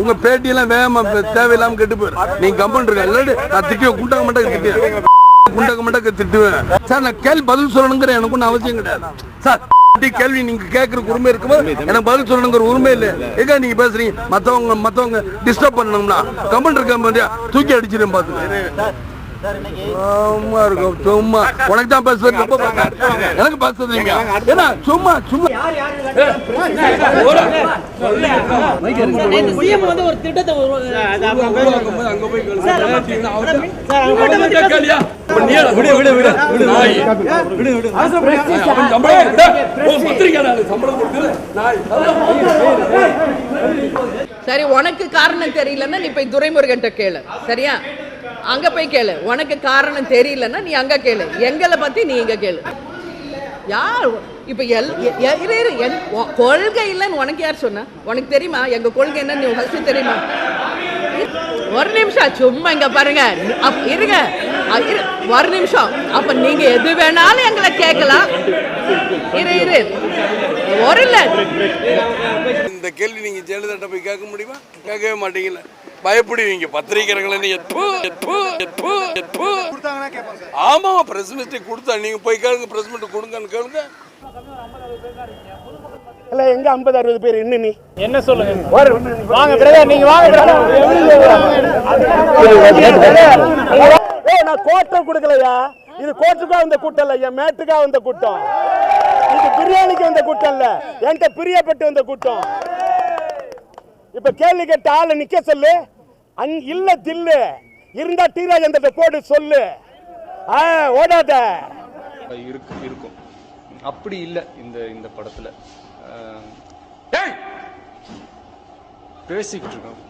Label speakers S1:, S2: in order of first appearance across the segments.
S1: உங்க பேட்டியெல்லாம் வேகமா தேவையில்லாம கெட்டு போயிரு நீங்க கம்பன் இருக்க இல்லாட்டி நான் திட்டுவேன். குண்டக மட்டும் திட்டுவேன் குண்டக மட்டும் திட்டுவேன். சார் நான் கேள்வி பதில் சொல்லணுங்கிற எனக்கு ஒன்றும் அவசியம் கிடையாது. சார் கேள்வி நீங்க கேட்கறதுக்கு உரிமை இருக்கும்போது எனக்கு பதில் சொல்லணுங்கிற உரிமை இல்லை. எங்க நீங்க பேசுறீங்க? மத்தவங்க மத்தவங்க டிஸ்டர்ப் பண்ணணும்னா. கம்பன் இருக்க தூக்கி அடிச்சிடும் பார்த்து சும்மா இருக்கும் சும்மா உனக்கு தான் பேசுறது ரொம்ப. எனக்கு பேசுறது நீங்க ஏன்னா சும்மா சும்மா
S2: சிஎம் வந்து ஒரு திட்டத்தை
S3: சரி உனக்கு காரணம் தெரியலன்னா நீ போய் துரைமுருகன்ட்ட கேளு சரியா அங்க போய் கேளு. உனக்கு காரணம் தெரியலன்னா நீ அங்க கேளு. எங்களை பத்தி நீ இங்க கேளு. யார்? இப்ப எல் இரு இரு. என் கொள்கை இல்லைன்னு உனக்கு யார் சொன்ன? உனக்கு தெரியுமா? எங்க கொள்கை என்னன்னு நீ ஃபர்ஸ்ட் தெரியுமா? ஒரு நிமிஷம் சும்மா இங்க பாருங்க. அப்- இருங்க. இரு ஒரு நிமிஷம். அப்ப நீங்க எது வேணாலும் எங்களை கேட்கலாம். இரு இரு. ஒரு இல்லை.
S1: இந்த கேள்வி நீங்க ஜெயலலிதா போய் கேட்க முடியுமா? கேட்கவே மாட்டீங்களா பயப்படுவீங்க பத்திரிகைகளை நீங்க எப்போ எப்போ எப்போ எப்போ ஆமா பிரஸ் மீட் கொடுத்தா நீங்க போய் கேளுங்க பிரஸ் மீட் கொடுங்கன்னு கேளுங்க.
S4: இல்ல எங்க ஐம்பது அறுபது பேர் என்ன நீ?
S2: என்ன சொல்லுங்க? வாங்க பிரதர் நீங்க வாங்க
S4: ஏய் நான் கோட்டை கொடுக்கலையா? இது கோட்டுக்கா வந்த கூட்டம் இல்ல என் மேட்டுக்கா வந்த கூட்டம். இது பிரியாணிக்கு வந்த கூட்டம் இல்ல என்கிட்ட பிரியப்பட்டு வந்த கூட்டம். இப்ப கேள்வி கேட்ட ஆளு நிக்க சொல்லு. அங் இல்ல தில்லு. இருந்தா டீராஜ் அந்த போட்டு சொல்லு. ஆ ஓடாத.
S5: இருக்கு இருக்கும். அப்படி இல்ல இந்த இந்த படத்துல. பேசிக்கிட்டு இருக்கோம்.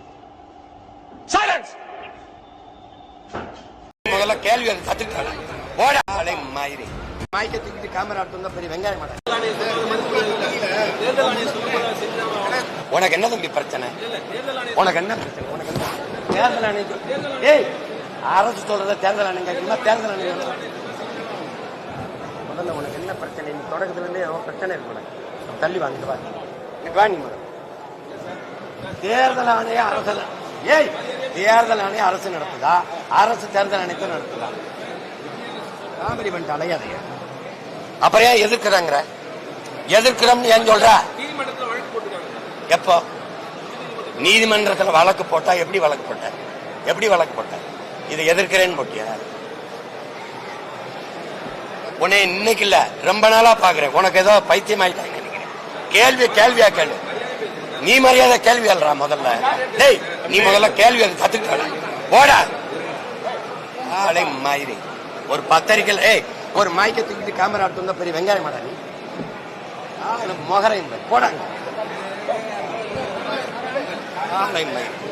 S6: முதல்ல கேள்வி அதை கத்துக்கிட்டாங்க போட அலை மாயிரி. மாய்க்க தூக்கிட்டு கேமரா எடுத்து வந்தா பெரிய வெங்காயம் மாட்டேன். உனக்கு என்ன தம்பி பிரச்சனை? உனக்கு என்ன பிரச்சனை? உனக்கு என்ன? தேர்தல் ஆணையம் ஏய் அரசு சொல்றத தேர்தல் ஆணையம் கேட்குமா தேர்தல் ஆணையம் முதல்ல உனக்கு என்ன பிரச்சனை? நீ தொடக்கத்துல இருந்தே ஏதோ பிரச்சனை இருக்கு உனக்கு. தள்ளி வாங்கிட்டு வா. நீ வா நீ முதல்ல. தேர்தல் ஆணைய அரசு ஏய் தேர்தல் ஆணையம் அரசு நடத்துதா? அரசு தேர்தல் ஆணையத்தை நடத்துதா? காமெடி பண்ணிட்டு அலையாதைய அப்புறம் ஏன் எதிர்க்கிறாங்கிற? எதிர்க்கிறோம்னு ஏன் சொல்ற? எப்போ? நீதிமன்றத்துல வழக்கு போட்டா எப்படி வழக்கு போட்ட? எப்படி வழக்கு போட்ட? இதை எதிர்க்கிறேன்னு போட்டியா? உன்னை இன்னைக்கு இல்ல ரொம்ப நாளா பாக்குறேன். உனக்கு ஏதோ பைத்தியம் ஆயிட்டாங்க கேள்வி கேள்வியா கேளு. நீ மரியாதை கேள்வி அல்றா முதல்ல. டேய் நீ முதல்ல கேள்வி அது கத்துக்கிட்ட போடா. ஆளை மாதிரி ஒரு பத்திரிக்கை ஏய் ஒரு மாய்க்க தூக்கிட்டு கேமரா எடுத்து வந்தா பெரிய வெங்காயம் மாடா நீ. ஆளு போடாங்க பாரு. போடாங்க ஆளை மயிரி